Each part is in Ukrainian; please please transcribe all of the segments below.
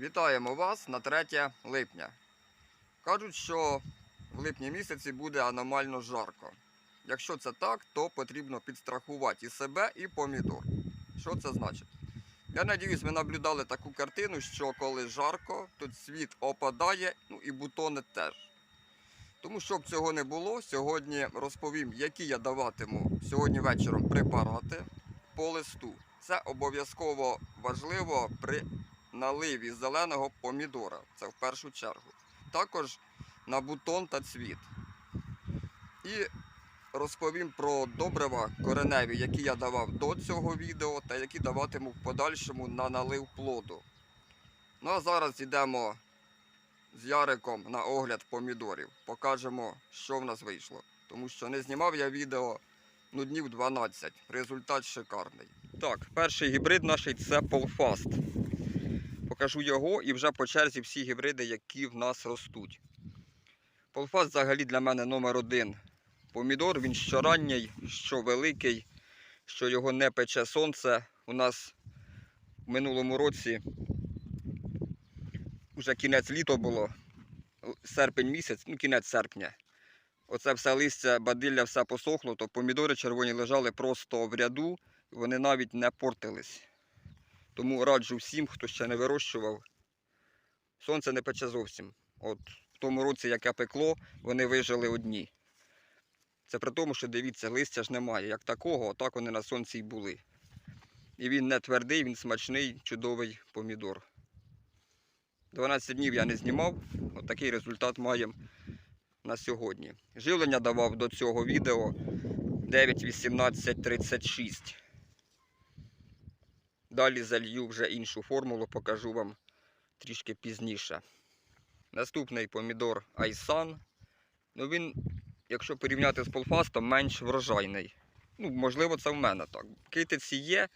Вітаємо вас на 3 липня. Кажуть, що в липні місяці буде аномально жарко. Якщо це так, то потрібно підстрахувати і себе, і помідор. Що це значить? Я надіюсь, ви наблюдали таку картину, що коли жарко, то цвіт опадає, ну і бутони теж. Тому щоб цього не було, сьогодні розповім, які я даватиму сьогодні вечором препарати по листу. Це обов'язково важливо при наливі зеленого помідора. Це в першу чергу. Також на бутон та цвіт. І розповім про добрива кореневі, які я давав до цього відео, та які даватиму в подальшому на налив плоду. Ну а зараз йдемо з Яриком на огляд помідорів. Покажемо, що в нас вийшло. Тому що не знімав я відео ну, днів 12. Результат шикарний. Так, перший гібрид наш це Полфаст. Покажу його і вже по черзі всі гібриди, які в нас ростуть. Полфаст взагалі для мене номер один. Помідор, він що ранній, що великий, що його не пече сонце. У нас в минулому році вже кінець літа було, серпень місяць, ну кінець серпня. Оце все листя, бадилля, все посохло, то помідори червоні лежали просто в ряду, вони навіть не портились. Тому раджу всім, хто ще не вирощував. Сонце не пече зовсім. От в тому році, яке пекло, вони вижили одні. Це при тому, що дивіться, листя ж немає. Як такого, отак вони на сонці й були. І він не твердий, він смачний, чудовий помідор. 12 днів я не знімав. От такий результат маємо на сьогодні. Живлення давав до цього відео 9, 18, 36. Далі залью вже іншу формулу, покажу вам трішки пізніше. Наступний помідор Айсан. Ну він, якщо порівняти з полфастом, менш врожайний. Ну, можливо, це в мене так. Китиці є,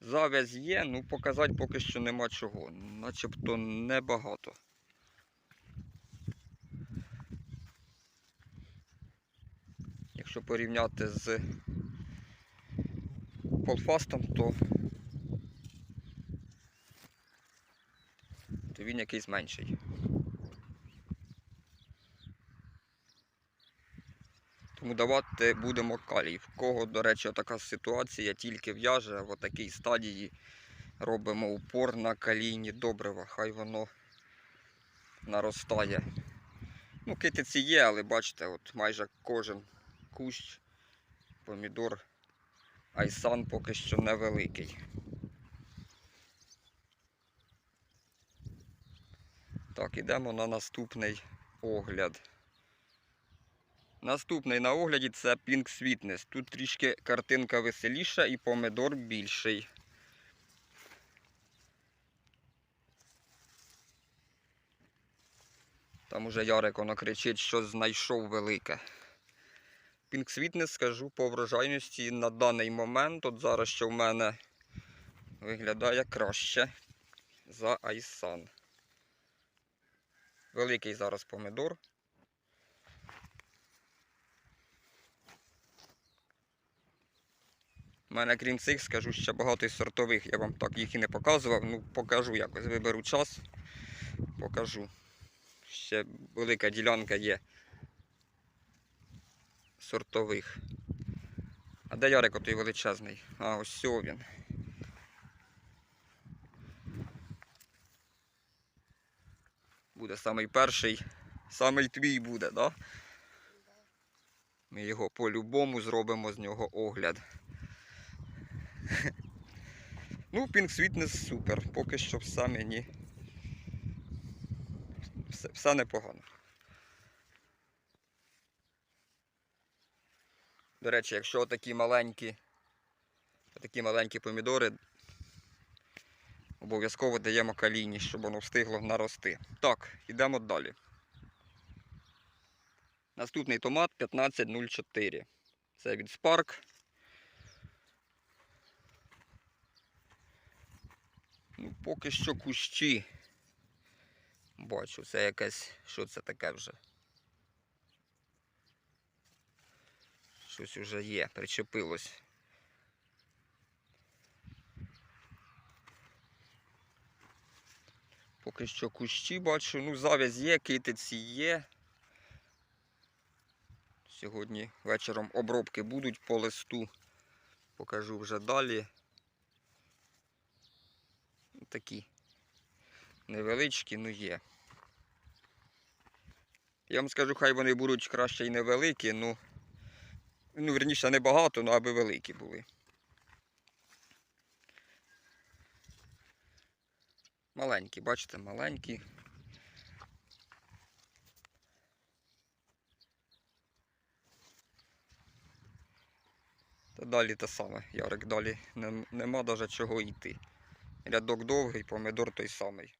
завязь є, ну показати поки що нема чого. Начебто небагато. Якщо порівняти з полфастом, то, він якийсь менший. Тому давати будемо калій. В кого, до речі, така ситуація тільки в'яже, в такій стадії робимо упор на калійні добрива, хай воно наростає. Ну, китиці є, але бачите, от майже кожен кущ, помідор, айсан поки що невеликий. Так, ідемо на наступний огляд. Наступний на огляді це Pink Sweetness. Тут трішки картинка веселіша і помидор більший. Там уже Ярик воно кричить, що знайшов велике. Pink Sweetness, скажу по врожайності на даний момент, от зараз що в мене виглядає краще за Айсан. Великий зараз помидор. У мене, крім цих, скажу ще багато сортових. Я вам так їх і не показував. Ну, покажу якось. Виберу час, покажу. Ще велика ділянка є сортових. А де Ярик отой величезний? А, ось він. Буде самий перший, самий твій буде, так? Ми його по-любому зробимо з нього огляд. Ну, Pink Sweetness супер. Поки що все мені. Все, все непогано. До речі, якщо такі маленькі, такі маленькі помідори, обов'язково даємо каліні, щоб воно встигло нарости. Так, йдемо далі. Наступний томат 1504. Це від Spark. Ну, поки що кущі. Бачу, це якесь, що це таке вже? Щось вже є, причепилось. Поки що кущі бачу. Ну, завязь є, китиці є. Сьогодні вечором обробки будуть по листу. Покажу вже далі. Такі невеличкі, ну є. Я вам скажу, хай вони будуть краще і невеликі, ну, ну верніше не багато, ну аби великі були. Маленькі, бачите, маленькі. Та далі те саме, Ярик, далі нема навіть чого йти. Рядок довгий, помидор той самий.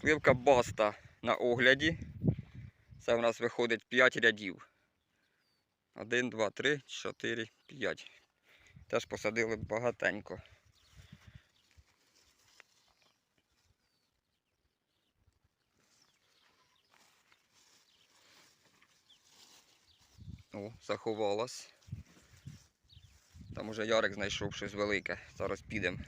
Сливка баста на огляді. Це в нас виходить 5 рядів. 1, 2, 3, 4, 5. Теж посадили багатенько. О, заховалась. Там уже Ярик знайшов щось велике. Зараз підемо.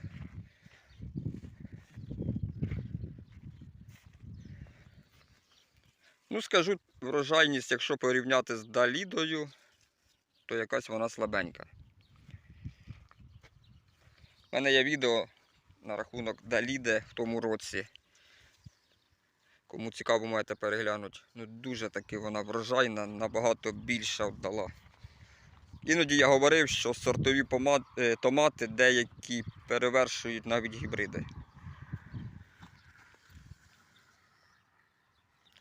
Ну, скажу, врожайність, якщо порівняти з Далідою, то якась вона слабенька. У мене є відео на рахунок Даліде в тому році. Кому цікаво, можете переглянути. Ну, дуже таки вона врожайна, набагато більше віддала. Іноді я говорив, що сортові е, томати деякі перевершують навіть гібриди.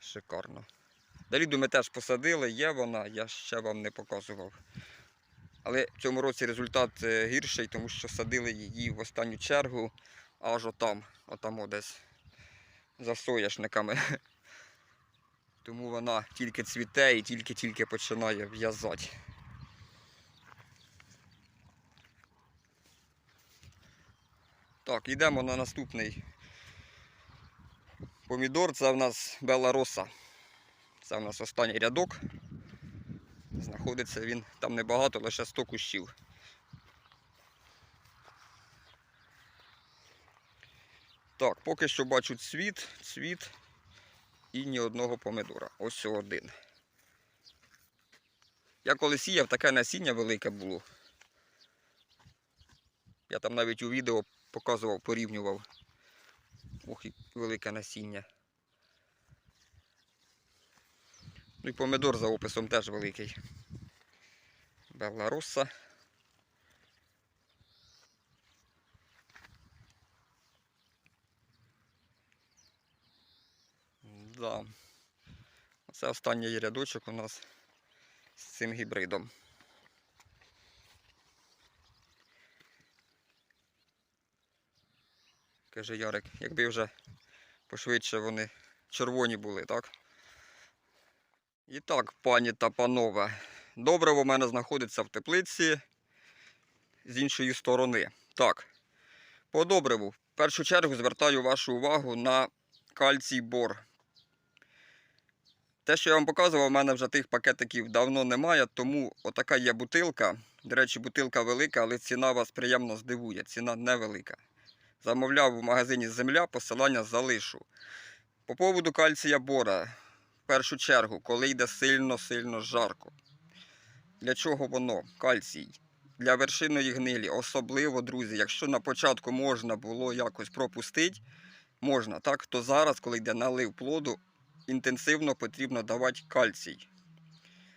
Шикарно. Даліду ми теж посадили, є вона, я ще вам не показував. Але в цьому році результат е, гірший, тому що садили її в останню чергу аж отам, отам десь за соняшниками. Тому вона тільки цвіте і тільки-тільки починає в'язати. Так, йдемо на наступний помідор. Це в нас Белароса. Це в нас останній рядок. Знаходиться він там небагато, лише 100 кущів. Так, поки що бачу цвіт, цвіт і ні одного помидора. Ось один. Я коли сіяв, таке насіння велике було. Я там навіть у відео показував, порівнював. Ох, велике насіння. Ну і помидор за описом теж великий. Белароса. Да. Це останній рядочок у нас з цим гібридом. Каже Ярик, якби вже пошвидше вони червоні були, так? І так, пані та панове, добриво в мене знаходиться в теплиці з іншої сторони. Так, по добриву. В першу чергу звертаю вашу увагу на кальцій бор. Те, що я вам показував, у мене вже тих пакетиків давно немає, тому отака є бутилка. До речі, бутилка велика, але ціна вас приємно здивує. Ціна невелика. Замовляв у магазині Земля, посилання залишу. По поводу кальція бора. В першу чергу, коли йде сильно-сильно жарко. Для чого воно? Кальцій. Для вершинної гнилі. Особливо, друзі, якщо на початку можна було якось пропустити, можна, так, то зараз, коли йде налив плоду, інтенсивно потрібно давати кальцій.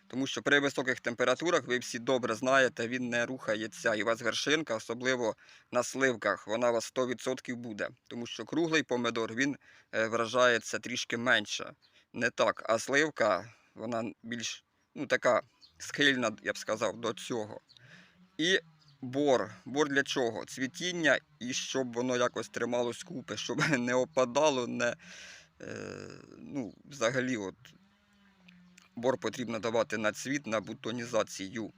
Тому що при високих температурах, ви всі добре знаєте, він не рухається. І у вас вершинка, особливо на сливках, вона у вас 100% буде. Тому що круглий помидор він е, вражається трішки менше. Не так. А сливка, вона більш ну, така схильна, я б сказав, до цього. І бор. Бор для чого? Цвітіння і щоб воно якось трималось купи, щоб не опадало, не, ну, взагалі, от, бор потрібно давати на цвіт, на бутонізацію.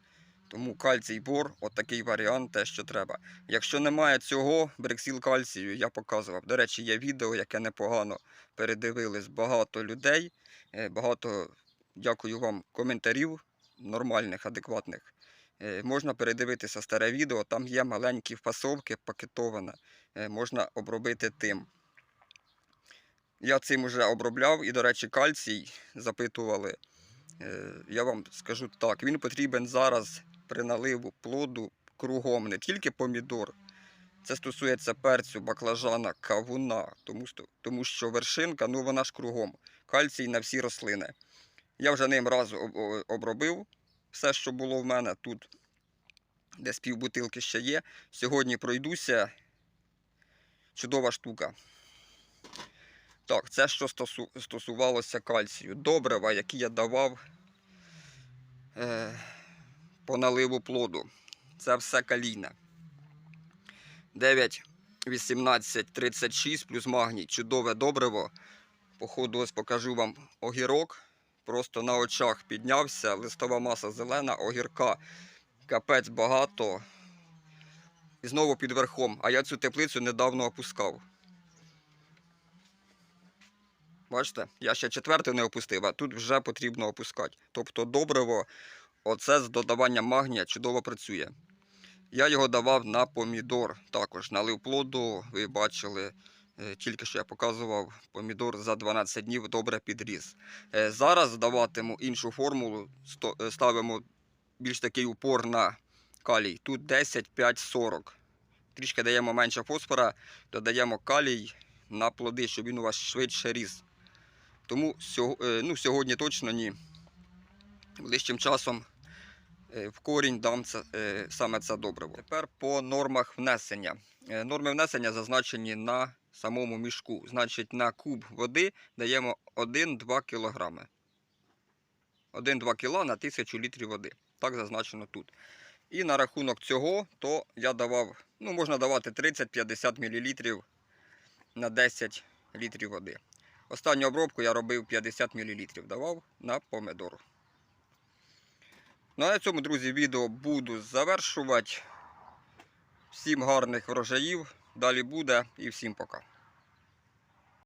Тому кальцій бор, отакий варіант, те, що треба. Якщо немає цього, брексіл кальцію я показував. До речі, є відео, яке непогано передивились багато людей. Е, Багато дякую вам коментарів нормальних, адекватних. Е, Можна передивитися старе відео, там є маленькі впасовки пакетоване, е, можна обробити тим. Я цим вже обробляв і, до речі, кальцій запитували. Е, Я вам скажу так, він потрібен зараз при наливу плоду кругом, не тільки помідор. Це стосується перцю, баклажана, кавуна, тому, тому що вершинка, ну вона ж кругом. Кальцій на всі рослини. Я вже ним раз обробив все, що було в мене тут, десь півбутилки ще є. Сьогодні пройдуся. Чудова штука. Так, це що стосу, стосувалося кальцію. Добрива, які я давав е, по наливу плоду. Це все калійне. 9, 18, 36 плюс магній. Чудове добриво. Походу, ось покажу вам огірок. Просто на очах піднявся. Листова маса зелена, огірка. Капець багато. І знову під верхом. А я цю теплицю недавно опускав. Бачите, я ще четверту не опустив, а тут вже потрібно опускати. Тобто добриво, оце з додаванням магнія чудово працює. Я його давав на помідор також. Налив плоду, ви бачили, е, тільки що я показував, помідор за 12 днів добре підріс. Е, Зараз даватиму іншу формулу, е, ставимо більш такий упор на калій. Тут 10, 5, 40. Трішки даємо менше фосфора, додаємо калій на плоди, щоб він у вас швидше ріс. Тому е, ну, сьогодні точно ні. Ближчим часом е, в корінь дам це, е, саме це добриво. Тепер по нормах внесення. Норми внесення зазначені на самому мішку. Значить, на куб води даємо 1-2 кг. 1-2 кг на 1000 літрів води. Так зазначено тут. І на рахунок цього, то я давав, ну, можна давати 30-50 мл на 10 літрів води. Останню обробку я робив 50 мл, давав на помидор. Ну а на цьому, друзі, відео буду завершувати. Всім гарних врожаїв. Далі буде і всім пока.